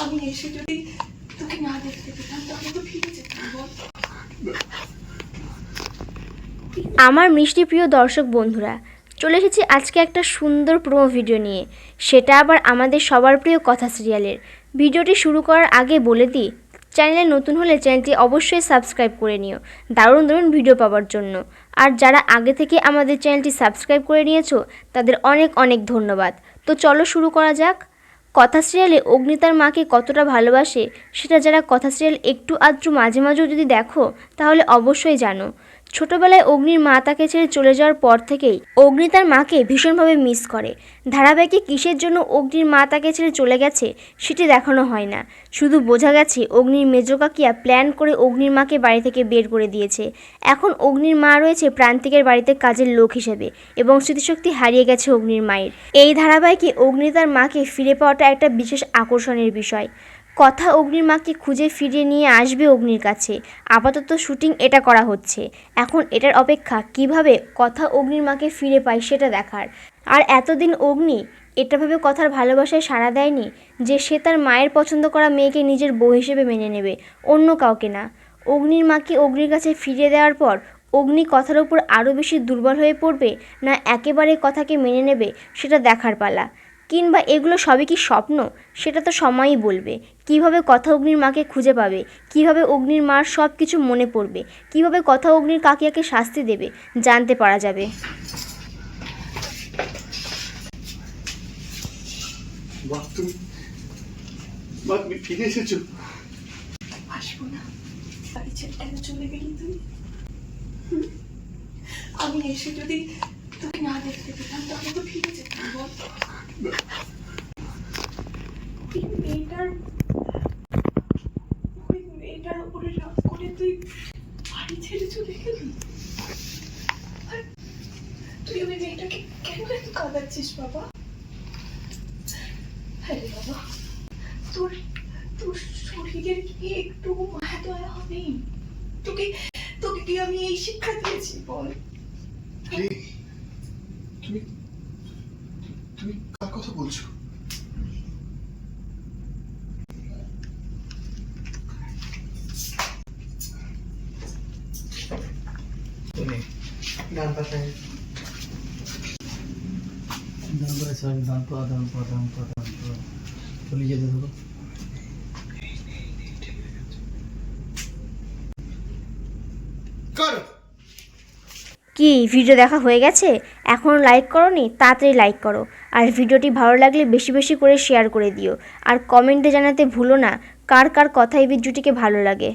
আমি এসে যদি তোকে না দেখতে পেতাম, তাহলে তো ফিরে যেতাম, বল। আমার মিষ্টি প্রিয় দর্শক বন্ধুরা, চলে এসেছি আজকে একটা সুন্দর প্রোমো ভিডিও নিয়ে। সেটা আবার আমাদের সবার প্রিয় কথা সিরিয়ালের ভিডিওটি শুরু করার আগে বলে দিই চ্যানেলে নতুন হলে চ্যানেলটি অবশ্যই সাবস্ক্রাইব করে নিও। দারুণ দারুণ ভিডিও পাওয়ার জন্য। আর যারা আগে থেকে আমাদের চ্যানেলটি সাবস্ক্রাইব করে নিয়েছো, তাদের অনেক অনেক ধন্যবাদ। তো চলো শুরু করা যাক। কথা সিরিয়ালে অগ্নিতার মাকে কতটা ভালোবাসে, সেটা যারা কথা সিরিয়াল একটু আধটু মাঝে মাঝেও যদি দেখো, তাহলে অবশ্যই জানো। ছোটবেলায় অগ্নির মা তাকে ছেড়ে চলে যাওয়ার পর থেকেই অগ্নি তার মাকে ভীষণভাবে মিস করে। ধারাবাহিকে কিসের জন্য অগ্নির মা তাকে ছেড়ে চলে গেছে সেটি দেখানো হয় না। শুধু বোঝা গেছে অগ্নির মেজো কাকিয়া প্ল্যান করে অগ্নির মাকে বাড়ি থেকে বের করে দিয়েছে। এখন অগ্নির মা রয়েছে প্রান্তিকের বাড়িতে কাজের লোক হিসেবে এবং স্মৃতিশক্তি হারিয়ে গেছে অগ্নির মায়ের। এই ধারাবাহিকে অগ্নি তার মাকে ফিরে পাওয়াটা একটা বিশেষ আকর্ষণের বিষয়। কথা অগ্নির মাকে খুঁজে ফিরিয়ে নিয়ে আসবে অগ্নির কাছে। আপাতত শুটিং এটা করা হচ্ছে। এখন এটার অপেক্ষা, কীভাবে কথা অগ্নির মাকে ফিরে পায় সেটা দেখার। আর এতদিন অগ্নি এটা ভেবে কথার ভালোবাসায় সাড়া দেয়নি যে সে তার মায়ের পছন্দ করা মেয়েকে নিজের বউ হিসেবে মেনে নেবে, অন্য কাউকে না। অগ্নির মাকে অগ্নির কাছে ফিরিয়ে দেওয়ার পর অগ্নি কথার উপর আরও বেশি দুর্বল হয়ে পড়বে, না একেবারে কথাকে মেনে নেবে, সেটা দেখার পালা। কিংবা এগুলো সবই কি স্বপ্ন? সেটা তো সময়ই বলবে। কীভাবে কথা অগ্নির মাকে খুঁজে পাবে? কীভাবে অগ্নির মার সব কিছু মনে পড়বে? কীভাবে কথা অগ্নির কাকিয়াকে শাস্তি দেবে? জানতে পারা যাবে। তুমি ফিরে এসেছ। আসব না। বাড়ি ছেড়ে কেন চলে গেলি তুই? আমি এসে যদি তোকে না দেখতে পেতাম তাহলে তো ফিরে যেতাম বল। বাড়ি ছেড়ে চলে তুই মেয়েটাকে কেন এত বাবা? হ্যাঁ বাবা, তোর তোর শরীরের কি একটু মায়া হবে? তোকে তোকে কি আমি এই শিক্ষা দিয়েছি বল? তুমি কথা বলছো? গান পাঠায় দাম করে সব দাম পা দাম পা দাম পা দাম পা। চলে যেতে ধরো কর। কি, ভিডিও দেখা হয়ে গেছে? এখন লাইক করো নি তাড়াতাড়ি লাইক করো। আর ভিডিওটি ভালো লাগলে বেশি বেশি করে শেয়ার করে দিও। আর কমেন্টে জানাতে ভুলো না, কার কার কথা এই ভিডিওটিকে ভালো লাগে।